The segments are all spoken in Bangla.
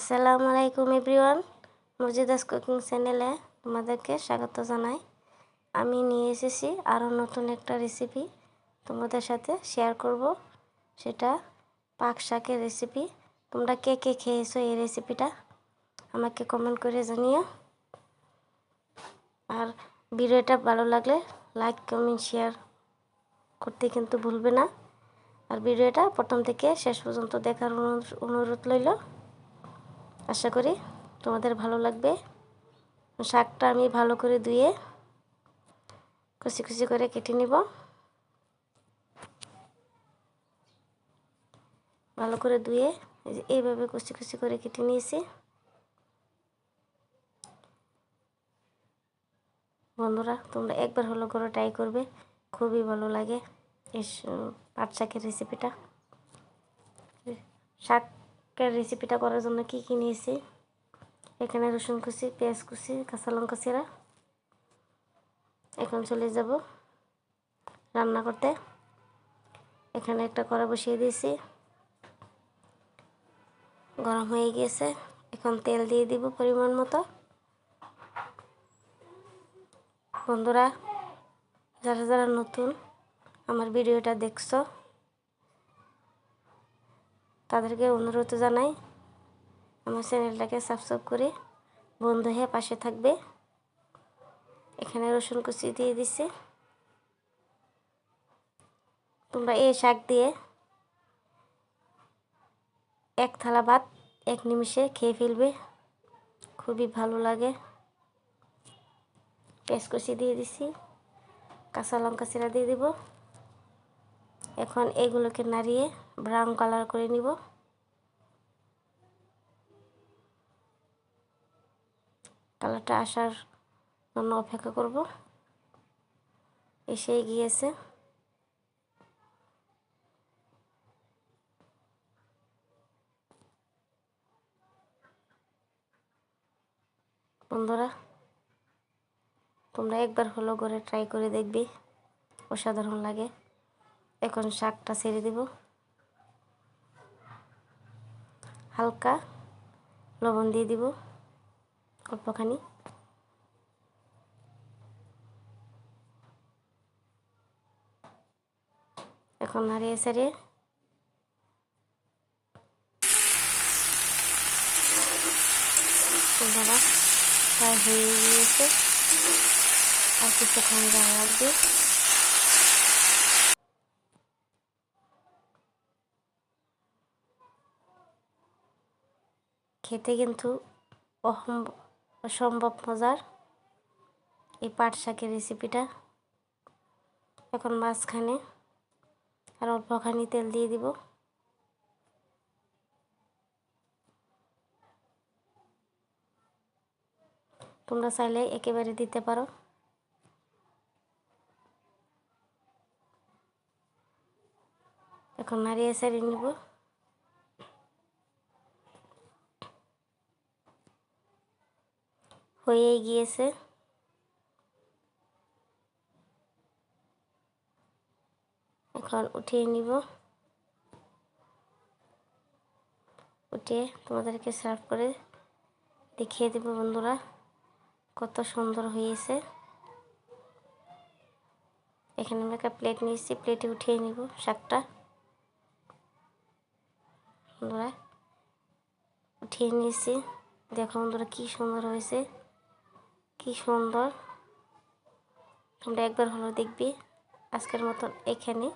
আসসালামু আলাইকুম এভরিওয়ান। মর্জিদাস কুকিং চ্যানেলে তোমাদেরকে স্বাগত জানাই। আমি নিয়ে এসেছি আরও নতুন একটা রেসিপি তোমাদের সাথে শেয়ার করব। সেটা পাক শাকের রেসিপি তোমরা কে কে খেয়েছো এই রেসিপিটা আমাকে কমেন্ট করে জানিও। আর ভিডিওটা ভালো লাগলে লাইক কমেন্ট শেয়ার করতে কিন্তু ভুলবে না। আর ভিডিওটা প্রথম থেকে শেষ পর্যন্ত দেখার অনুরোধ রইল। আশা করি তোমাদের ভালো লাগবে। শাকটা আমি ভালো করে ধুয়ে কুচি কুচি করে কেটে নিব। ভালো করে ধুয়ে এইভাবে কুচি কুচি করে কেটে নিয়েছি। বন্ধুরা, তোমরা একবার হলো করে ট্রাই করবে, খুবই ভালো লাগে। এই পাট শাকের রেসিপিটা শাকের রেসিপিটা করার জন্য কি কি নিয়েছি? এখানে রসুন কুচি, পেঁয়াজ কুচি, কাঁচা লঙ্কা চিরা এখন চলে যাব রান্না করতে। এখানে একটা কড়া বসিয়ে দিয়েছি। গরম হয়ে গিয়েছে। এখন তেল দিয়ে দিব পরিমাণ মতো। বন্ধুরা, যারা যারা নতুন আমার ভিডিওটা দেখছ তাদেরকে অনুরোধ জানাই আমার চ্যানেলটাকে সাবস্ক্রাইব করে বন্ধু হয়ে পাশে থাকবে। এখানে রসুন কুচি দিয়ে দিছি। তোমরা এই শাক দিয়ে এক থালা ভাত, এক নিমিষে খেয়ে ফেলবে। খুবই ভালো লাগে। পেঁয়াজ কুচি দিয়ে দিছি, কাঁচা লঙ্কা চিরা দিয়ে দিব। এখন এগুলোকে নাড়িয়ে ব্রাউন কালার করে নিব। কালারটা আসার জন্য অপেক্ষা করব। এসে গিয়েছে বন্ধুরা, তোমরা একবার হলো করে ট্রাই করে দেখবি। অসাধারণ লাগে। এখন শাকটা ছেড়ে দেব। হালকা লবণ দিয়ে দিব অল্পখানি। এখন নাড়িয়ে সারিয়ে প্রায় হয়ে গিয়েছে। আর কিছুক্ষণ জানা লাগবে খেতে কিন্তু অসম্ভব মজার। এই পাট শাকের রেসিপিটা এখন মাঝখানে আর অল্পখানি তেল দিয়ে দিব। তোমরা চাইলে একেবারে দিতে পারো। এখন নাড়িয়ে সারিয়ে নিব। হয়ে গিয়েছে। এখন উঠিয়ে নিব। উঠিয়ে তোমাদেরকে সার্ভ করে দেখিয়ে দেব বন্ধুরা, কত সুন্দর হয়েছে। এখানে আমি একটা প্লেট নিয়েছি প্লেটে উঠিয়ে নিব শাকটা। বন্ধুরা, উঠিয়ে নিয়েছি। দেখো বন্ধুরা কী সুন্দর হয়েছে। কি সুন্দর। তোমরা একবার হলো দেখবি আজকের মতন এখানে।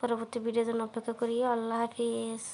পরবর্তী ভিডিওর জন্য অপেক্ষা করি আল্লাহ হাফিজ।